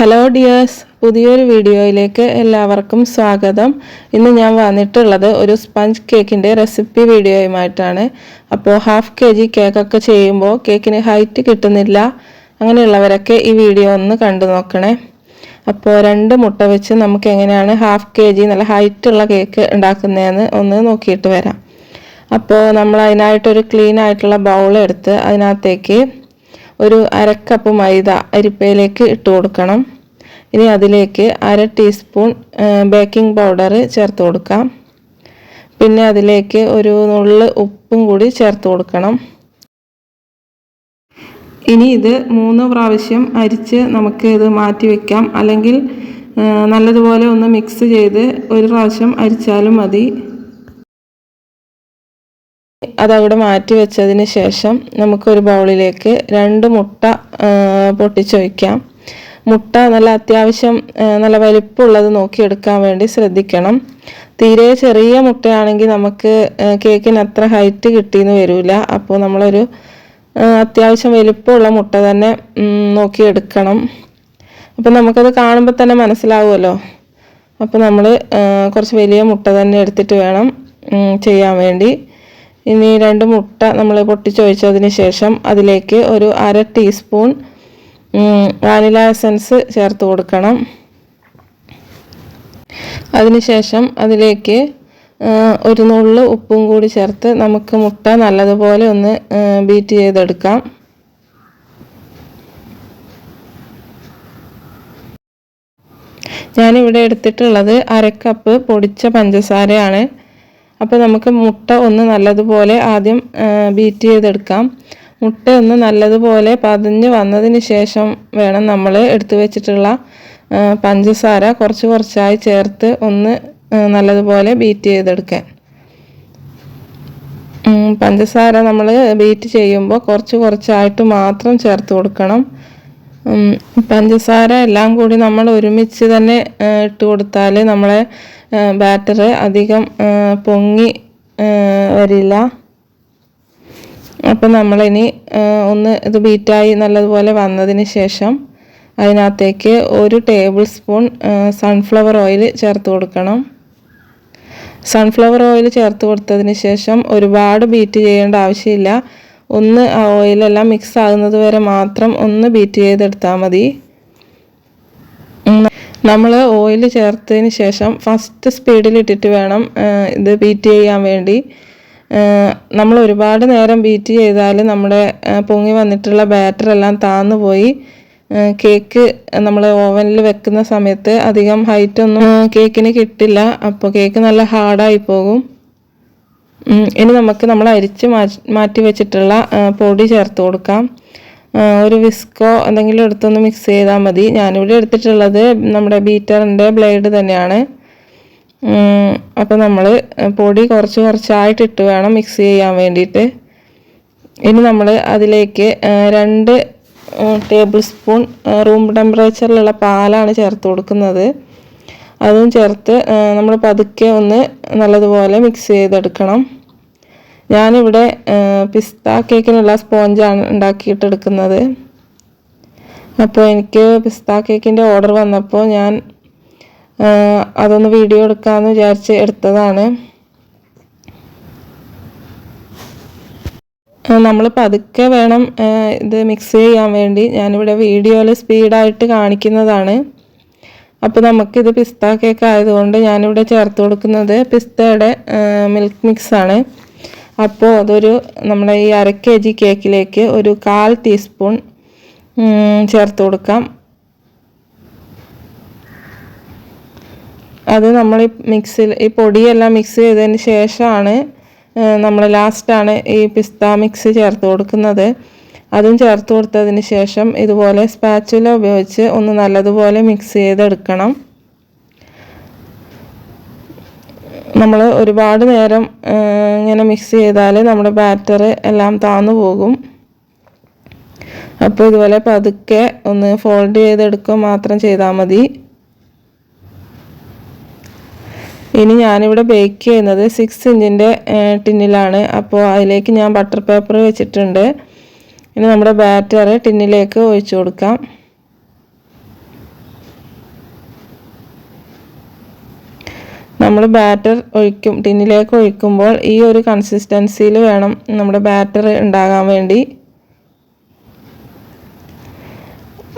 Hello dears പുതിയൊരു വീഡിയോയിലേക്ക് എല്ലാവർക്കും സ്വാഗതം. ഇന്ന് ഞാൻ വന്നിട്ടുള്ളത് ഒരു സ്പഞ്ച് കേക്കിന്റെ റെസിപ്പി വീഡിയോയുമായിട്ടാണ്. അപ്പോൾ ഹാഫ് കെ ജി കേക്കൊക്കെ ചെയ്യുമ്പോൾ കേക്കിന് ഹൈറ്റ് കിട്ടുന്നില്ല. അങ്ങനെയുള്ളവരൊക്കെ ഈ വീഡിയോ ഒന്ന് കണ്ടു നോക്കണേ. അപ്പോൾ രണ്ട് മുട്ട വെച്ച് നമുക്ക് എങ്ങനെയാണ് ഹാഫ് കെ ജി നല്ല ഹൈറ്റുള്ള കേക്ക് ഉണ്ടാക്കുന്നതെന്ന് ഒന്ന് നോക്കിയിട്ട് വരാം. അപ്പോൾ നമ്മൾ അതിനായിട്ടൊരു ക്ലീൻ ആയിട്ടുള്ള ബൗൾ എടുത്ത് അതിനകത്തേക്ക് ഒരു അരക്കപ്പ് മൈദ അരിപ്പയിലേക്ക് ഇട്ട് കൊടുക്കണം. ഇനി അതിലേക്ക് അര ടീസ്പൂൺ ബേക്കിംഗ് പൗഡർ ചേർത്ത് കൊടുക്കാം. പിന്നെ അതിലേക്ക് ഒരു നുള്ള് ഉപ്പും കൂടി ചേർത്ത് കൊടുക്കണം. ഇനി ഇത് മൂന്ന് പ്രാവശ്യം അരിച്ച് നമുക്ക് ഇത് മാറ്റി വെക്കാം. അല്ലെങ്കിൽ നല്ലതുപോലെ ഒന്ന് മിക്സ് ചെയ്ത് ഒരു പ്രാവശ്യം അരിച്ചാലും മതി. അതവിടെ മാറ്റി വെച്ചതിന് ശേഷം നമുക്കൊരു ബൗളിലേക്ക് രണ്ട് മുട്ട പൊട്ടിച്ചു പൊട്ടിച്ചൊഴിക്കാം മുട്ട നല്ല അത്യാവശ്യം നല്ല വലിപ്പമുള്ളത് നോക്കിയെടുക്കാൻ വേണ്ടി ശ്രദ്ധിക്കണം. തീരെ ചെറിയ മുട്ടയാണെങ്കിൽ നമുക്ക് കേക്കിന് അത്ര ഹൈറ്റ് കിട്ടിയെന്ന് വരില്ല അപ്പോൾ നമ്മളൊരു അത്യാവശ്യം വലിപ്പമുള്ള മുട്ട തന്നെ നോക്കിയെടുക്കണം. അപ്പം നമുക്കത് കാണുമ്പോൾ തന്നെ മനസ്സിലാവുമല്ലോ. അപ്പോൾ നമ്മൾ കുറച്ച് വലിയ മുട്ട തന്നെ എടുത്തിട്ട് വേണം ചെയ്യാൻ വേണ്ടി. ഇനി രണ്ട് മുട്ട നമ്മൾ പൊട്ടിച്ചൊഴിച്ചതിന് ശേഷം അതിലേക്ക് ഒരു അര ടീസ്പൂൺ വാനില എസൻസ് ചേർത്ത് കൊടുക്കണം. അതിനുശേഷം അതിലേക്ക് ഒരു നുള്ളു ഉപ്പും കൂടി ചേർത്ത് നമുക്ക് മുട്ട നല്ലതുപോലെ ഒന്ന് ബീറ്റ് ചെയ്തെടുക്കാം. ഞാനിവിടെ എടുത്തിട്ടുള്ളത് അരക്കപ്പ് പൊടിച്ച പഞ്ചസാരയാണ്. അപ്പോൾ നമുക്ക് മുട്ട ഒന്ന് നല്ലതുപോലെ ആദ്യം ബീറ്റ് ചെയ്തെടുക്കാം. മുട്ട ഒന്ന് നല്ലതുപോലെ പതിഞ്ഞ് വന്നതിന് ശേഷം വേണം നമ്മൾ എടുത്തു വെച്ചിട്ടുള്ള പഞ്ചസാര കുറച്ച് കുറച്ചായി ചേർത്ത് ഒന്ന് നല്ലതുപോലെ ബീറ്റ് ചെയ്തെടുക്കാൻ. പഞ്ചസാര നമ്മൾ ബീറ്റ് ചെയ്യുമ്പോൾ കുറച്ച് കുറച്ചായിട്ട് മാത്രം ചേർത്ത് കൊടുക്കണം. പഞ്ചസാര എല്ലാം കൂടി നമ്മൾ ഒരുമിച്ച് തന്നെ ഇട്ട് കൊടുത്താൽ നമ്മളെ ബാറ്റർ അധികം പൊങ്ങി വരില്ല. അപ്പം നമ്മളിനി ഒന്ന് ഇത് ബീറ്റായി നല്ലതുപോലെ വന്നതിന് ശേഷം അതിനകത്തേക്ക് ഒരു ടേബിൾ സ്പൂൺ സൺഫ്ലവർ ഓയിൽ ചേർത്ത് കൊടുക്കണം. സൺഫ്ലവർ ഓയിൽ ചേർത്ത് കൊടുത്തതിന് ശേഷം ഒരുപാട് ബീറ്റ് ചെയ്യേണ്ട ആവശ്യമില്ല. ഒന്ന് ആ ഓയിലെല്ലാം മിക്സ് ആകുന്നത് വരെ മാത്രം ഒന്ന് ബീറ്റ് ചെയ്തെടുത്താൽ മതി. നമ്മൾ ഓയിൽ ചേർത്തതിന് ശേഷം ഫസ്റ്റ് സ്പീഡിൽ ഇട്ടിട്ട് വേണം ഇത് ബീറ്റ് ചെയ്യാൻ വേണ്ടി. നമ്മൾ ഒരുപാട് നേരം ബീറ്റ് ചെയ്താൽ നമ്മുടെ പൊങ്ങി വന്നിട്ടുള്ള ബാറ്റർ എല്ലാം താന്നു പോയി. കേക്ക് നമ്മൾ ഓവനിൽ വെക്കുന്ന സമയത്ത് അധികം ഹൈറ്റ് ഒന്നും കേക്കിന് കിട്ടില്ല. അപ്പോൾ കേക്ക് നല്ല ഹാർഡായി പോകും. ഇനി നമുക്ക് നമ്മൾ അരിച്ച് മാറ്റി വെച്ചിട്ടുള്ള പൊടി ചേർത്ത് കൊടുക്കാം. ഒരു വിസ്കോ എന്തെങ്കിലും എടുത്തൊന്ന് മിക്സ് ചെയ്താൽ മതി. ഞാനിവിടെ എടുത്തിട്ടുള്ളത് നമ്മുടെ ബീറ്ററിന്റെ ബ്ലേഡ് തന്നെയാണ്. അപ്പോൾ നമ്മൾ പൊടി കുറച്ച് കുറച്ചായിട്ട് ഇട്ട് വേണം മിക്സ് ചെയ്യാൻ വേണ്ടിയിട്ട്. ഇനി നമ്മൾ അതിലേക്ക് രണ്ട് ടേബിൾ സ്പൂൺ റൂം ടെമ്പറേച്ചറിലുള്ള പാലാണ് ചേർത്ത് കൊടുക്കുന്നത്. അതും ചേർത്ത് നമ്മൾ പതുക്കെ ഒന്ന് നല്ലതുപോലെ മിക്സ് ചെയ്തെടുക്കണം. ഞാനിവിടെ പിസ്ത കേക്കിനുള്ള സ്പോഞ്ചാണ് ഉണ്ടാക്കിയിട്ടെടുക്കുന്നത്. അപ്പോൾ എനിക്ക് പിസ്ത കേക്കിന്റെ ഓർഡർ വന്നപ്പോൾ ഞാൻ അതൊന്ന് വീഡിയോ എടുക്കാമെന്ന് വിചാരിച്ച് എടുത്തതാണ്. നമ്മൾ പതുക്കെ വേണം ഇത് മിക്സ് ചെയ്യാൻ വേണ്ടി. ഞാനിവിടെ വീഡിയോയിൽ സ്പീഡായിട്ട് കാണിക്കുന്നതാണ്. അപ്പോൾ നമുക്കിത് പിസ്ത കേക്ക് ആയതുകൊണ്ട് ഞാനിവിടെ ചേർത്ത് കൊടുക്കുന്നത് പിസ്തയുടെ മിൽക്ക് മിക്സാണ് അപ്പോൾ അതൊരു നമ്മുടെ ഈ അര കെ ജി കേക്കിലേക്ക് ഒരു കാൽ ടീസ്പൂൺ ചേർത്ത് കൊടുക്കാം. അത് നമ്മൾ ഈ മിക്സിൽ ഈ പൊടിയെല്ലാം മിക്സ് ചെയ്തതിന് ശേഷമാണ് നമ്മൾ ലാസ്റ്റാണ് ഈ പിസ്ത മിക്സ് ചേർത്ത് കൊടുക്കുന്നത്. അതും ചേർത്ത് കൊടുത്തതിന് ശേഷം ഇതുപോലെ സ്പാച്ചുല ഉപയോഗിച്ച് ഒന്ന് നല്ലതുപോലെ മിക്സ് ചെയ്തെടുക്കണം. നമ്മൾ ഒരുപാട് നേരം ഇങ്ങനെ മിക്സ് ചെയ്താൽ നമ്മുടെ ബാറ്റർ എല്ലാം താന്നു പോകും. അപ്പോൾ ഇതുപോലെ പതുക്കെ ഒന്ന് ഫോൾഡ് ചെയ്തെടുക്കുക മാത്രം ചെയ്താൽ മതി. ഇനി ഞാനിവിടെ ബേക്ക് ചെയ്യുന്നത് സിക്സ് ഇഞ്ചിന്റെ ടിന്നിലാണ്. അപ്പോൾ അതിലേക്ക് ഞാൻ ബട്ടർ പേപ്പർ വെച്ചിട്ടുണ്ട്. ഇനി നമ്മുടെ ബാറ്റർ ടിന്നിലേക്ക് ഒഴിച്ചു കൊടുക്കാം. നമ്മൾ ബാറ്റർ ഒഴിക്കും ടിന്നിലേക്ക് ഒഴിക്കുമ്പോൾ ഈ ഒരു കൺസിസ്റ്റൻസിയിൽ വേണം നമ്മുടെ ബാറ്റർ ഉണ്ടാകാൻ വേണ്ടി.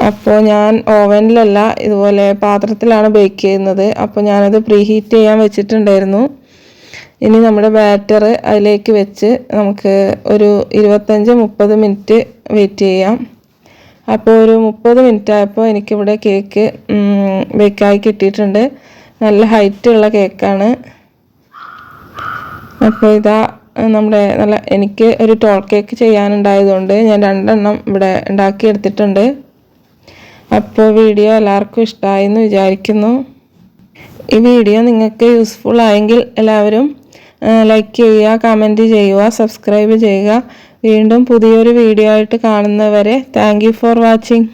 അപ്പോൾ ഞാൻ ഓവനിലല്ല ഇതുപോലെ പാത്രത്തിലാണ് ബേക്ക് ചെയ്യുന്നത്. അപ്പോൾ ഞാനത് പ്രീഹീറ്റ് ചെയ്യാൻ വെച്ചിട്ടുണ്ടായിരുന്നു. ഇനി നമ്മുടെ ബാറ്റർ അതിലേക്ക് വെച്ച് നമുക്ക് ഒരു ഇരുപത്തഞ്ച് മുപ്പത് മിനിറ്റ് വെയിറ്റ് ചെയ്യാം. അപ്പോൾ ഒരു മുപ്പത് മിനിറ്റ് ആയപ്പോൾ എനിക്കിവിടെ കേക്ക് ബേക്കായി കിട്ടിയിട്ടുണ്ട്. നല്ല ഹൈറ്റ് ഉള്ള കേക്കാണ് അപ്പോൾ ഇതാ നമ്മുടെ നല്ല എനിക്ക് ഒരു ടോൾ കേക്ക് ചെയ്യാനുണ്ടായതുകൊണ്ട് ഞാൻ രണ്ടെണ്ണം ഇവിടെ ഉണ്ടാക്കിയെടുത്തിട്ടുണ്ട്. അപ്പോൾ വീഡിയോ എല്ലാവർക്കും ഇഷ്ടമായി എന്ന് വിചാരിക്കുന്നു. ഈ വീഡിയോ നിങ്ങൾക്ക് യൂസ്ഫുൾ ആയെങ്കിൽ എല്ലാവരും ലൈക്ക് ചെയ്യുക കമന്റ് ചെയ്യുക സബ്സ്ക്രൈബ് ചെയ്യുക. വീണ്ടും പുതിയൊരു വീഡിയോ ആയിട്ട് കാണുന്നവരെ താങ്ക് ഫോർ വാച്ചിങ്